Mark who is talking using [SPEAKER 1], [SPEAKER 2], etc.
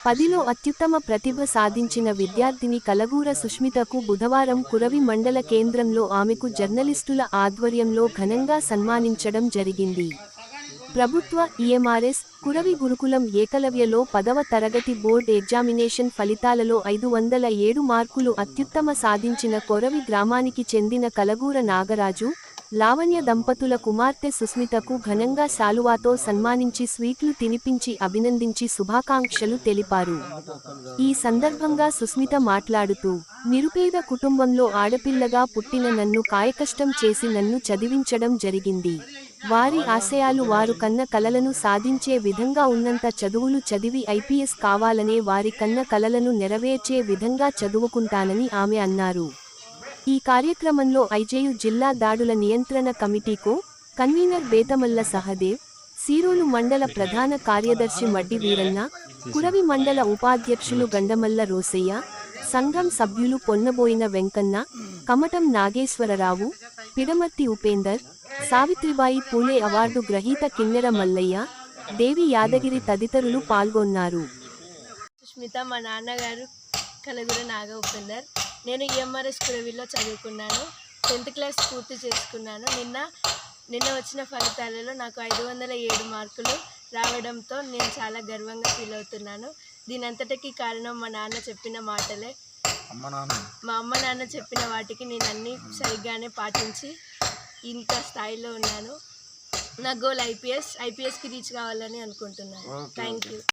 [SPEAKER 1] పదిలో అత్యుత్తమ ప్రతిభ సాధించిన విద్యార్థిని కలగూర సుష్మితకు బుధవారం కురవి మండల కేంద్రంలో ఆమెకు జర్నలిస్టుల ఆధ్వర్యంలో ఘనంగా సన్మానించడం జరిగింది. ప్రభుత్వ ఈఎంఆర్ఎస్ కురవి గురుకులం ఏకలవ్యలో పదవ తరగతి బోర్డ్ ఎగ్జామినేషన్ ఫలితాలలో ఐదు వందల ఏడు మార్కులు అత్యుత్తమ సాధించిన కొరవి గ్రామానికి చెందిన కలగూర నాగరాజు లావణ్య దంపతుల కుమార్తె సుస్మితకు ఘనంగా శాలువాతో సన్మానించి స్వీట్లు తినిపించి అభినందించి శుభాకాంక్షలు తెలిపారు. ఈ సందర్భంగా సుస్మిత మాట్లాడుతూ నిరుపేద కుటుంబంలో ఆడపిల్లగా పుట్టిన నన్ను కాయకష్టం చేసి నన్ను చదివించడం జరిగింది. వారి ఆశయాలు వారు కన్న కలలను సాధించే విధంగా ఉన్నంత చదువులు చదివి ఐపీఎస్ కావాలనే వారి కన్న కలలను నెరవేర్చే విధంగా చదువుకుంటానని ఆమె అన్నారు. ఈ కార్యక్రమంలో ఐజేయు జిల్లా దాడుల నియంత్రణ కమిటీకు కన్వీనర్ బేతమల్ల సహదేవ్ సీరోలు మండల ప్రధాన కార్యదర్శి మడ్డి వీరన్న కురవి మండల ఉపాధ్యక్షులు గండమల్ల రోసయ్య సంఘం సభ్యులు పొన్నబోయిన వెంకన్న కమటం నాగేశ్వరరావు పిడమర్తి ఉపేందర్ సావిత్రిబాయి పూలే అవార్డు గ్రహీత కిన్నెర మల్లయ్య దేవి యాదగిరి తదితరులు పాల్గొన్నారు.
[SPEAKER 2] సుష్మిత మా నాన్నగారు కలగుర నాగ ఉపేందర్ నేను ఈఎంఆర్ఎస్ కురవిలో చదువుకున్నాను. టెన్త్ క్లాస్ పూర్తి చేసుకున్నాను. నిన్న నిన్న వచ్చిన ఫలితాలలో నాకు ఐదు వందల ఏడు మార్కులు రావడంతో నేను చాలా గర్వంగా ఫీల్ అవుతున్నాను. దీని అంతటికీ కారణం మా నాన్న చెప్పిన మాటలే. మా అమ్మ నాన్న చెప్పిన వాటికి నేను అన్నీ సరిగ్గానే పాటించి ఇంత స్థాయిలో ఉన్నాను. నా గోల్ ఐపీఎస్ ఐపీఎస్కి రీచ్ కావాలని అనుకుంటున్నాను. Thank you.